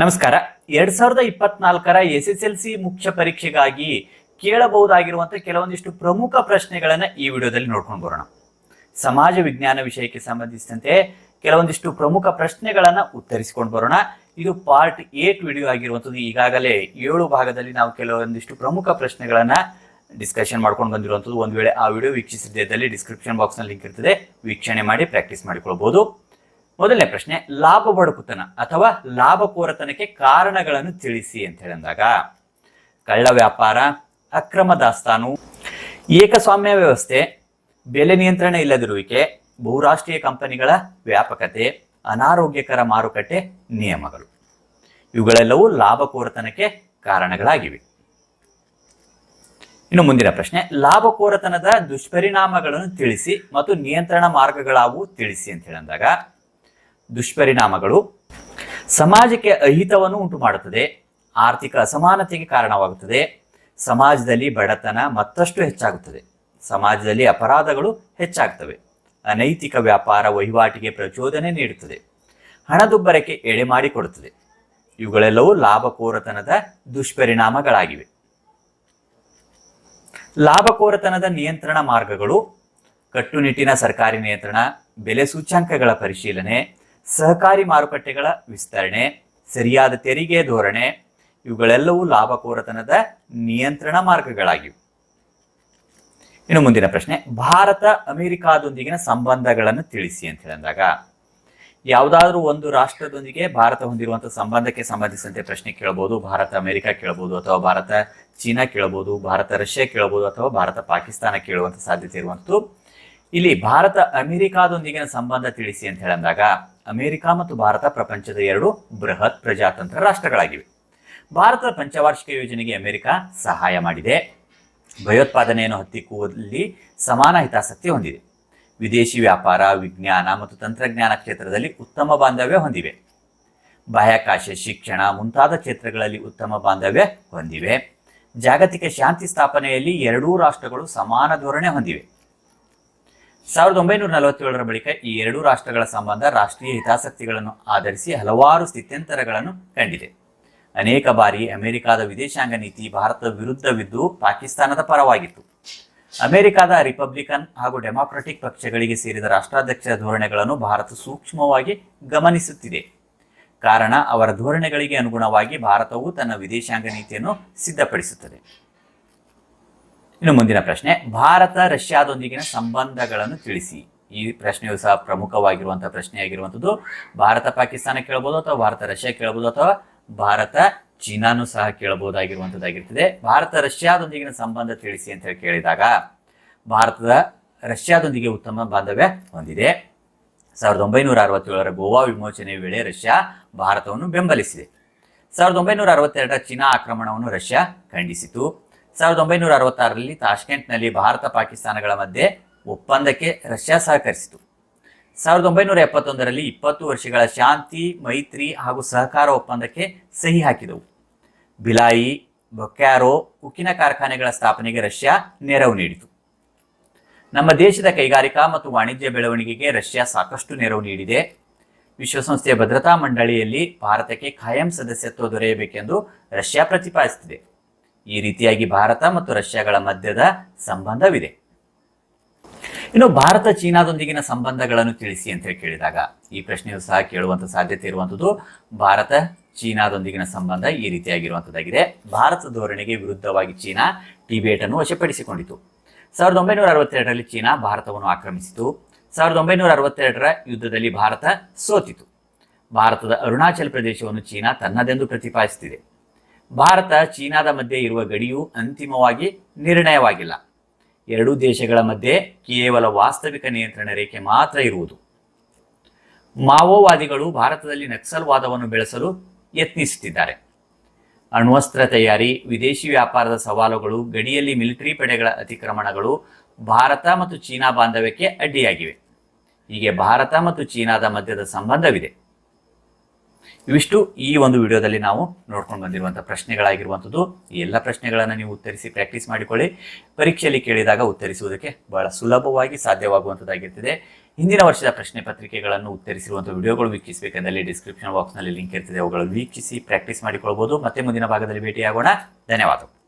ನಮಸ್ಕಾರ. ಎರಡ್ ಸಾವಿರದ ಇಪ್ಪತ್ನಾಲ್ಕರ ಎಸ್ ಎಸ್ ಎಲ್ ಸಿ ಮುಖ್ಯ ಪರೀಕ್ಷೆಗಾಗಿ ಕೇಳಬಹುದಾಗಿರುವಂತಹ ಕೆಲವೊಂದಿಷ್ಟು ಪ್ರಮುಖ ಪ್ರಶ್ನೆಗಳನ್ನ ಈ ವಿಡಿಯೋದಲ್ಲಿ ನೋಡ್ಕೊಂಡು ಬರೋಣ. ಸಮಾಜ ವಿಜ್ಞಾನ ವಿಷಯಕ್ಕೆ ಸಂಬಂಧಿಸಿದಂತೆ ಕೆಲವೊಂದಿಷ್ಟು ಪ್ರಮುಖ ಪ್ರಶ್ನೆಗಳನ್ನ ಉತ್ತರಿಸಿಕೊಂಡು ಬರೋಣ. ಇದು ಪಾರ್ಟ್ ಏಟ್ ವಿಡಿಯೋ ಆಗಿರುವಂಥದ್ದು ಈಗಾಗಲೇ ಏಳು ಭಾಗದಲ್ಲಿ ನಾವು ಕೆಲವೊಂದಿಷ್ಟು ಪ್ರಮುಖ ಪ್ರಶ್ನೆಗಳನ್ನ ಡಿಸ್ಕಷನ್ ಮಾಡ್ಕೊಂಡು ಬಂದಿರುವಂಥದ್ದು ಒಂದು ವೇಳೆ ಆ ವಿಡಿಯೋ ವೀಕ್ಷಿಸಿದ್ದಲ್ಲಿ ಡಿಸ್ಕ್ರಿಪ್ಷನ್ ಬಾಕ್ಸ್ನಲ್ಲಿ ಲಿಂಕ್ ಇರ್ತದೆ. ವೀಕ್ಷಣೆ ಮಾಡಿ ಪ್ರಾಕ್ಟೀಸ್ ಮಾಡಿಕೊಳ್ಬಹುದು ಮೊದಲನೇ ಪ್ರಶ್ನೆ, ಲಾಭ ಬಡಕುತನ ಅಥವಾ ಲಾಭಕೋರತನಕ್ಕೆ ಕಾರಣಗಳನ್ನು ತಿಳಿಸಿ ಅಂತ ಹೇಳಿದಾಗ, ಕಳ್ಳ ವ್ಯಾಪಾರ, ಅಕ್ರಮ ದಾಸ್ತಾನು, ಏಕಸ್ವಾಮ್ಯ ವ್ಯವಸ್ಥೆ, ಬೆಲೆ ನಿಯಂತ್ರಣ ಇಲ್ಲದಿರುವಿಕೆ, ಬಹುರಾಷ್ಟ್ರೀಯ ಕಂಪನಿಗಳ ವ್ಯಾಪಕತೆ, ಅನಾರೋಗ್ಯಕರ ಮಾರುಕಟ್ಟೆ ನಿಯಮಗಳು. ಇವುಗಳೆಲ್ಲವೂ ಲಾಭಕೋರತನಕ್ಕೆ ಕಾರಣಗಳಾಗಿವೆ. ಇನ್ನು ಮುಂದಿನ ಪ್ರಶ್ನೆ, ಲಾಭಕೋರತನದ ದುಷ್ಪರಿಣಾಮಗಳನ್ನು ತಿಳಿಸಿ ಮತ್ತು ನಿಯಂತ್ರಣ ಮಾರ್ಗಗಳಾವು ತಿಳಿಸಿ ಅಂತ ಹೇಳಿದಾಗ ದುಷ್ಪರಿಣಾಮಗಳು ಸಮಾಜಕ್ಕೆ ಅಹಿತವನ್ನು ಉಂಟು ಮಾಡುತ್ತದೆ ಆರ್ಥಿಕ ಅಸಮಾನತೆಗೆ ಕಾರಣವಾಗುತ್ತದೆ. ಸಮಾಜದಲ್ಲಿ ಬಡತನ ಮತ್ತಷ್ಟು ಹೆಚ್ಚಾಗುತ್ತದೆ. ಸಮಾಜದಲ್ಲಿ ಅಪರಾಧಗಳು ಹೆಚ್ಚಾಗ್ತವೆ. ಅನೈತಿಕ ವ್ಯಾಪಾರ ವಹಿವಾಟಿಗೆ ಪ್ರಚೋದನೆ ನೀಡುತ್ತದೆ. ಹಣದುಬ್ಬರಕ್ಕೆ ಎಡೆ ಮಾಡಿಕೊಡುತ್ತದೆ. ಇವುಗಳೆಲ್ಲವೂ ಲಾಭಕೋರತನದ ದುಷ್ಪರಿಣಾಮಗಳಾಗಿವೆ. ಲಾಭಕೋರತನದ ನಿಯಂತ್ರಣ ಮಾರ್ಗಗಳು ಕಟ್ಟುನಿಟ್ಟಿನ ಸರ್ಕಾರಿ ನಿಯಂತ್ರಣ, ಬೆಲೆ ಸೂಚ್ಯಾಂಕಗಳ ಪರಿಶೀಲನೆ ಸಹಕಾರಿ ಮಾರುಕಟ್ಟೆಗಳ ವಿಸ್ತರಣೆ, ಸರಿಯಾದ ತೆರಿಗೆ ಧೋರಣೆ, ಇವುಗಳೆಲ್ಲವೂ ಲಾಭಕೋರತನದ ನಿಯಂತ್ರಣ ಮಾರ್ಗಗಳಾಗಿವೆ. ಇನ್ನು ಮುಂದಿನ ಪ್ರಶ್ನೆ, ಭಾರತ ಅಮೆರಿಕಾದೊಂದಿಗಿನ ಸಂಬಂಧಗಳನ್ನು ತಿಳಿಸಿ ಅಂತ ಹೇಳಿದಾಗ, ಯಾವುದಾದ್ರೂ ಒಂದು ರಾಷ್ಟ್ರದೊಂದಿಗೆ ಭಾರತ ಹೊಂದಿರುವಂತಹ ಸಂಬಂಧಕ್ಕೆ ಸಂಬಂಧಿಸಿದಂತೆ ಪ್ರಶ್ನೆ ಕೇಳಬಹುದು ಭಾರತ ಅಮೆರಿಕ ಕೇಳಬಹುದು ಅಥವಾ ಭಾರತ ಚೀನಾ ಕೇಳಬಹುದು ಭಾರತ ರಷ್ಯಾ ಕೇಳಬಹುದು ಅಥವಾ ಭಾರತ ಪಾಕಿಸ್ತಾನ ಕೇಳುವಂತ ಸಾಧ್ಯತೆ ಇರುವಂತದ್ದು ಇಲ್ಲಿ ಭಾರತ ಅಮೆರಿಕಾದೊಂದಿಗಿನ ಸಂಬಂಧ ತಿಳಿಸಿ ಅಂತ ಹೇಳಿದಾಗ ಅಮೆರಿಕ ಮತ್ತು ಭಾರತ ಪ್ರಪಂಚದ ಎರಡು ಬೃಹತ್ ಪ್ರಜಾತಂತ್ರ ರಾಷ್ಟ್ರಗಳಾಗಿವೆ. ಭಾರತದ ಪಂಚವಾರ್ಷಿಕ ಯೋಜನೆಗೆ ಅಮೆರಿಕ ಸಹಾಯ ಮಾಡಿದೆ. ಭಯೋತ್ಪಾದನೆಯನ್ನು ಹತ್ತಿಕ್ಕುವಲ್ಲಿ ಸಮಾನ ಹಿತಾಸಕ್ತಿ ಹೊಂದಿದೆ. ವಿದೇಶಿ ವ್ಯಾಪಾರ, ವಿಜ್ಞಾನ ಮತ್ತು ತಂತ್ರಜ್ಞಾನ ಕ್ಷೇತ್ರದಲ್ಲಿ ಉತ್ತಮ ಬಾಂಧವ್ಯ ಹೊಂದಿವೆ. ಬಾಹ್ಯಾಕಾಶ ಶಿಕ್ಷಣ ಮುಂತಾದ ಕ್ಷೇತ್ರಗಳಲ್ಲಿ ಉತ್ತಮ ಬಾಂಧವ್ಯ ಹೊಂದಿವೆ. ಜಾಗತಿಕ ಶಾಂತಿ ಸ್ಥಾಪನೆಯಲ್ಲಿ ಎರಡೂ ರಾಷ್ಟ್ರಗಳು ಸಮಾನ ಧೋರಣೆ ಹೊಂದಿವೆ. ಸಾವಿರದ ಒಂಬೈನೂರ ನಲವತ್ತೇಳರ ಬಳಿಕ ಈ ಎರಡೂ ರಾಷ್ಟ್ರಗಳ ಸಂಬಂಧ ರಾಷ್ಟ್ರೀಯ ಹಿತಾಸಕ್ತಿಗಳನ್ನು ಆಧರಿಸಿ ಹಲವಾರು ಸ್ಥಿತ್ಯಂತರಗಳನ್ನು ಕಂಡಿದೆ. ಅನೇಕ ಬಾರಿ ಅಮೆರಿಕದ ವಿದೇಶಾಂಗ ನೀತಿ ಭಾರತದ ವಿರುದ್ಧವಿದ್ದು ಪಾಕಿಸ್ತಾನದ ಪರವಾಗಿತ್ತು. ಅಮೆರಿಕದ ರಿಪಬ್ಲಿಕನ್ ಹಾಗೂ ಡೆಮಾಕ್ರೆಟಿಕ್ ಪಕ್ಷಗಳಿಗೆ ಸೇರಿದ ರಾಷ್ಟ್ರಾಧ್ಯಕ್ಷ ಧೋರಣೆಗಳನ್ನು ಭಾರತ ಸೂಕ್ಷ್ಮವಾಗಿ ಗಮನಿಸುತ್ತಿದೆ. ಕಾರಣ ಅವರ ಧೋರಣೆಗಳಿಗೆ ಅನುಗುಣವಾಗಿ ಭಾರತವು ತನ್ನ ವಿದೇಶಾಂಗ ನೀತಿಯನ್ನು ಸಿದ್ಧಪಡಿಸುತ್ತದೆ. ಇನ್ನು ಮುಂದಿನ ಪ್ರಶ್ನೆ, ಭಾರತ, ರಷ್ಯಾದೊಂದಿಗಿನ ಸಂಬಂಧಗಳನ್ನು ತಿಳಿಸಿ. ಈ ಪ್ರಶ್ನೆಯು ಸಹ ಪ್ರಮುಖವಾಗಿರುವಂತಹ ಪ್ರಶ್ನೆಯಾಗಿರುವಂಥದ್ದು, ಭಾರತ, ಪಾಕಿಸ್ತಾನ ಕೇಳಬಹುದು ಅಥವಾ ಭಾರತ, ರಷ್ಯಾ ಕೇಳಬಹುದು ಅಥವಾ ಭಾರತ, ಚೀನಾನು ಸಹ ಕೇಳಬಹುದಾಗಿರುವಂಥದ್ದಾಗಿರ್ತದೆ ಭಾರತ, ರಷ್ಯಾದೊಂದಿಗಿನ ಸಂಬಂಧ ತಿಳಿಸಿ ಅಂತ ಹೇಳಿ ಕೇಳಿದಾಗ, ಭಾರತದ, ರಷ್ಯಾದೊಂದಿಗೆ ಉತ್ತಮ ಬಾಂಧವ್ಯ ಹೊಂದಿದೆ. ಸಾವಿರದ ಒಂಬೈನೂರ ಅರವತ್ತೇಳರ ಗೋವಾ ವಿಮೋಚನೆ ವೇಳೆ ರಷ್ಯಾ ಭಾರತವನ್ನು ಬೆಂಬಲಿಸಿದೆ. ಸಾವಿರದ ಒಂಬೈನೂರ ಅರವತ್ತೆರಡರ ಚೀನಾ ಆಕ್ರಮಣವನ್ನು ರಷ್ಯಾ ಖಂಡಿಸಿತು. ಸಾವಿರದ ಒಂಬೈನೂರ ಅರವತ್ತಾರರಲ್ಲಿ ತಾಷ್ಕೆಂಟ್ನಲ್ಲಿ ಭಾರತ ಪಾಕಿಸ್ತಾನಗಳ ಮಧ್ಯೆ ಒಪ್ಪಂದಕ್ಕೆ ರಷ್ಯಾ ಸಹಕರಿಸಿತು. ಸಾವಿರದ ಒಂಬೈನೂರ ಎಪ್ಪತ್ತೊಂದರಲ್ಲಿ ಇಪ್ಪತ್ತು ವರ್ಷಗಳ ಶಾಂತಿ, ಮೈತ್ರಿ ಹಾಗೂ ಸಹಕಾರ ಒಪ್ಪಂದಕ್ಕೆ ಸಹಿ ಹಾಕಿದವು. ಬಿಲಾಯಿ, ಬೊಕ್ಯಾರೋ, ಉಕ್ಕಿನ ಕಾರ್ಖಾನೆಗಳ ಸ್ಥಾಪನೆಗೆ ರಷ್ಯಾ ನೆರವು ನೀಡಿತು. ನಮ್ಮ ದೇಶದ ಕೈಗಾರಿಕಾ ಮತ್ತು ವಾಣಿಜ್ಯ ಬೆಳವಣಿಗೆಗೆ ರಷ್ಯಾ ಸಾಕಷ್ಟು ನೆರವು ನೀಡಿದೆ. ವಿಶ್ವಸಂಸ್ಥೆಯ ಭದ್ರತಾ ಮಂಡಳಿಯಲ್ಲಿ ಭಾರತಕ್ಕೆ ಖಾಯಂ ಸದಸ್ಯತ್ವ ದೊರೆಯಬೇಕೆಂದು ರಷ್ಯಾ ಪ್ರತಿಪಾದಿಸುತ್ತಿದೆ ಈ ರೀತಿಯಾಗಿ ಭಾರತ ಮತ್ತು ರಷ್ಯಾಗಳ ಮಧ್ಯದ ಸಂಬಂಧವಿದೆ. ಇನ್ನು ಭಾರತ ಚೀನಾದೊಂದಿಗಿನ ಸಂಬಂಧಗಳನ್ನು ತಿಳಿಸಿ ಅಂತ ಹೇಳಿ ಕೇಳಿದಾಗ ಈ ಪ್ರಶ್ನೆಯು ಸಹ ಕೇಳುವಂತ ಸಾಧ್ಯತೆ ಇರುವಂಥದ್ದು ಭಾರತ ಚೀನಾದೊಂದಿಗಿನ ಸಂಬಂಧ ಈ ರೀತಿಯಾಗಿರುವಂಥದ್ದಾಗಿದೆ ಭಾರತ ಧೋರಣೆಗೆ ವಿರುದ್ಧವಾಗಿ ಚೀನಾ ಟಿಬೇಟ್ ಅನ್ನು ವಶಪಡಿಸಿಕೊಂಡಿತು. ಸಾವಿರದ ಒಂಬೈನೂರ ಅರವತ್ತೆರಡರಲ್ಲಿ ಚೀನಾ ಭಾರತವನ್ನು ಆಕ್ರಮಿಸಿತು. ಸಾವಿರದ ಒಂಬೈನೂರ ಅರವತ್ತೆರಡರ ಯುದ್ಧದಲ್ಲಿ ಭಾರತ ಸೋತಿತು. ಭಾರತದ ಅರುಣಾಚಲ ಪ್ರದೇಶವನ್ನು ಚೀನಾ ತನ್ನದೆಂದು ಪ್ರತಿಪಾದಿಸುತ್ತಿದೆ. ಭಾರತ, ಚೀನಾದ ಮಧ್ಯೆ ಇರುವ ಗಡಿಯು ಅಂತಿಮವಾಗಿ ನಿರ್ಣಯವಾಗಿಲ್ಲ. ಎರಡೂ ದೇಶಗಳ ಮಧ್ಯೆ ಕೇವಲ ವಾಸ್ತವಿಕ ನಿಯಂತ್ರಣ ರೇಖೆ ಮಾತ್ರ ಇರುವುದು. ಮಾವೋವಾದಿಗಳು ಭಾರತದಲ್ಲಿ ನಕ್ಸಲ್ವಾದವನ್ನು ಬೆಳೆಸಲು ಯತ್ನಿಸುತ್ತಿದ್ದಾರೆ. ಅಣ್ವಸ್ತ್ರ ತಯಾರಿ, ವಿದೇಶಿ ವ್ಯಾಪಾರದ ಸವಾಲುಗಳು, ಗಡಿಯಲ್ಲಿ ಮಿಲಿಟರಿ ಪಡೆಗಳ ಅತಿಕ್ರಮಣಗಳು ಭಾರತ ಮತ್ತು ಚೀನಾ ಬಾಂಧವ್ಯಕ್ಕೆ ಅಡ್ಡಿಯಾಗಿವೆ. ಹೀಗೆ ಭಾರತ ಮತ್ತು ಚೀನಾದ ಮಧ್ಯದ ಸಂಬಂಧವಿದೆ. ಇವಿಷ್ಟು ಈ ಒಂದು ವಿಡಿಯೋದಲ್ಲಿ ನಾವು ನೋಡ್ಕೊಂಡು ಬಂದಿರುವಂಥ ಪ್ರಶ್ನೆಗಳಾಗಿರುವಂಥದ್ದು. ಈ ಎಲ್ಲ ಪ್ರಶ್ನೆಗಳನ್ನು ನೀವು ಉತ್ತರಿಸಿ ಪ್ರಾಕ್ಟೀಸ್ ಮಾಡಿಕೊಳ್ಳಿ. ಪರೀಕ್ಷೆಯಲ್ಲಿ ಕೇಳಿದಾಗ ಉತ್ತರಿಸುವುದಕ್ಕೆ ಬಹಳ ಸುಲಭವಾಗಿ ಸಾಧ್ಯವಾಗುವಂಥದ್ದಾಗಿರ್ತದೆ. ಹಿಂದಿನ ವರ್ಷದ ಪ್ರಶ್ನೆ ಪತ್ರಿಕೆಗಳನ್ನು ಉತ್ತರಿಸಿರುವಂಥ ವಿಡಿಯೋಗಳು ವೀಕ್ಷಿಸಬೇಕೆಂದಲ್ಲಿ ಡಿಸ್ಕ್ರಿಪ್ಷನ್ ಬಾಕ್ಸ್ನಲ್ಲಿ ಲಿಂಕ್ ಇರ್ತದೆ. ಅವುಗಳನ್ನು ವೀಕ್ಷಿಸಿ ಪ್ರಾಕ್ಟೀಸ್ ಮಾಡಿಕೊಳ್ಬೋದು. ಮತ್ತೆ ಮುಂದಿನ ಭಾಗದಲ್ಲಿ ಭೇಟಿಯಾಗೋಣ. ಧನ್ಯವಾದಗಳು.